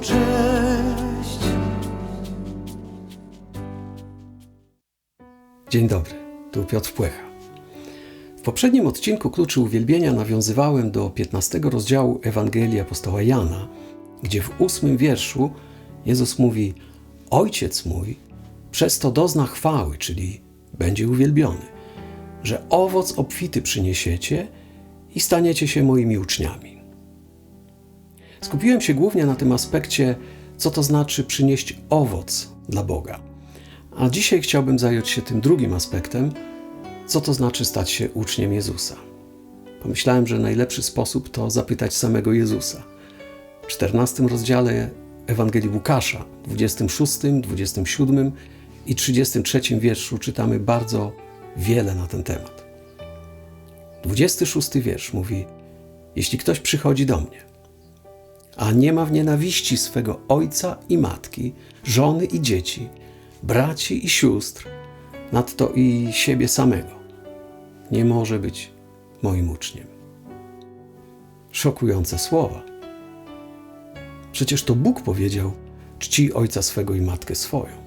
cześć. Dzień dobry, tu Piotr Płecha. W poprzednim odcinku Kluczy Uwielbienia nawiązywałem do 15 rozdziału Ewangelii apostoła Jana, gdzie w ósmym wierszu Jezus mówi: Ojciec mój przez to dozna chwały, czyli będzie uwielbiony, że owoc obfity przyniesiecie i staniecie się moimi uczniami. Skupiłem się głównie na tym aspekcie, co to znaczy przynieść owoc dla Boga. A dzisiaj chciałbym zająć się tym drugim aspektem, co to znaczy stać się uczniem Jezusa. Pomyślałem, że najlepszy sposób to zapytać samego Jezusa. W 14 rozdziale Ewangelii Łukasza, 26, 27 i 33 wierszu czytamy bardzo wiele na ten temat. 26 wiersz mówi: Jeśli ktoś przychodzi do mnie, a nie ma w nienawiści swego ojca i matki, żony i dzieci, braci i sióstr, nadto i siebie samego, nie może być moim uczniem. Szokujące słowa. Przecież to Bóg powiedział: czci ojca swego i matkę swoją.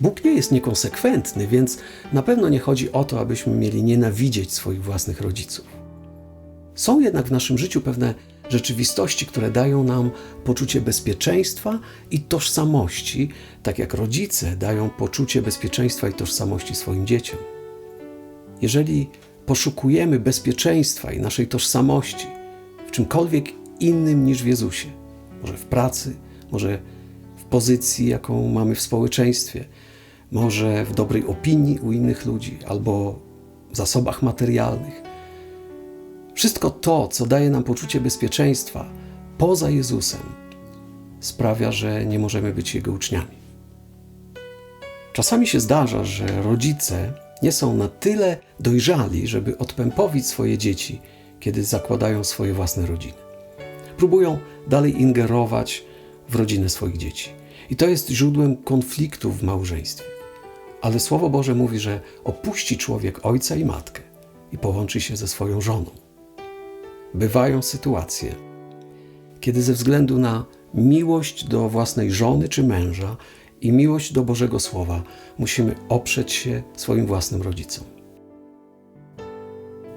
Bóg nie jest niekonsekwentny, więc na pewno nie chodzi o to, abyśmy mieli nienawidzieć swoich własnych rodziców. Są jednak w naszym życiu pewne rzeczywistości, które dają nam poczucie bezpieczeństwa i tożsamości, tak jak rodzice dają poczucie bezpieczeństwa i tożsamości swoim dzieciom. Jeżeli poszukujemy bezpieczeństwa i naszej tożsamości w czymkolwiek innym niż w Jezusie, może w pracy, może w pozycji, jaką mamy w społeczeństwie, może w dobrej opinii u innych ludzi albo w zasobach materialnych, wszystko to, co daje nam poczucie bezpieczeństwa poza Jezusem, sprawia, że nie możemy być Jego uczniami. Czasami się zdarza, że rodzice nie są na tyle dojrzali, żeby odpępowić swoje dzieci, kiedy zakładają swoje własne rodziny. Próbują dalej ingerować w rodzinę swoich dzieci. I to jest źródłem konfliktów w małżeństwie. Ale Słowo Boże mówi, że opuści człowiek ojca i matkę i połączy się ze swoją żoną bywają sytuacje, kiedy ze względu na miłość do własnej żony czy męża i miłość do Bożego Słowa musimy oprzeć się swoim własnym rodzicom.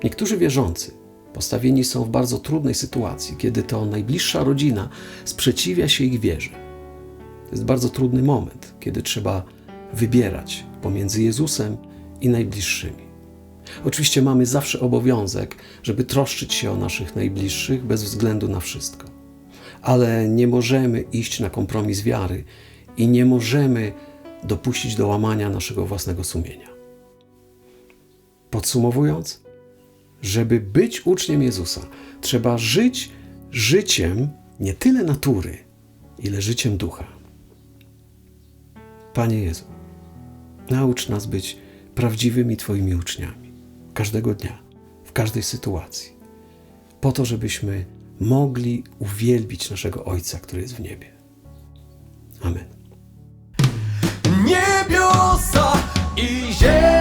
Niektórzy wierzący postawieni są w bardzo trudnej sytuacji, kiedy to najbliższa rodzina sprzeciwia się ich wierze. To jest bardzo trudny moment, kiedy trzeba wybierać pomiędzy Jezusem i najbliższymi. Oczywiście mamy zawsze obowiązek, żeby troszczyć się o naszych najbliższych bez względu na wszystko. Ale nie możemy iść na kompromis wiary i nie możemy dopuścić do łamania naszego własnego sumienia. Podsumowując, żeby być uczniem Jezusa, trzeba żyć życiem nie tyle natury, ile życiem ducha. Panie Jezu, naucz nas być prawdziwymi Twoimi uczniami każdego dnia, w każdej sytuacji, po to, żebyśmy mogli uwielbić naszego Ojca, który jest w niebie. Amen. Niebiosa i ziemia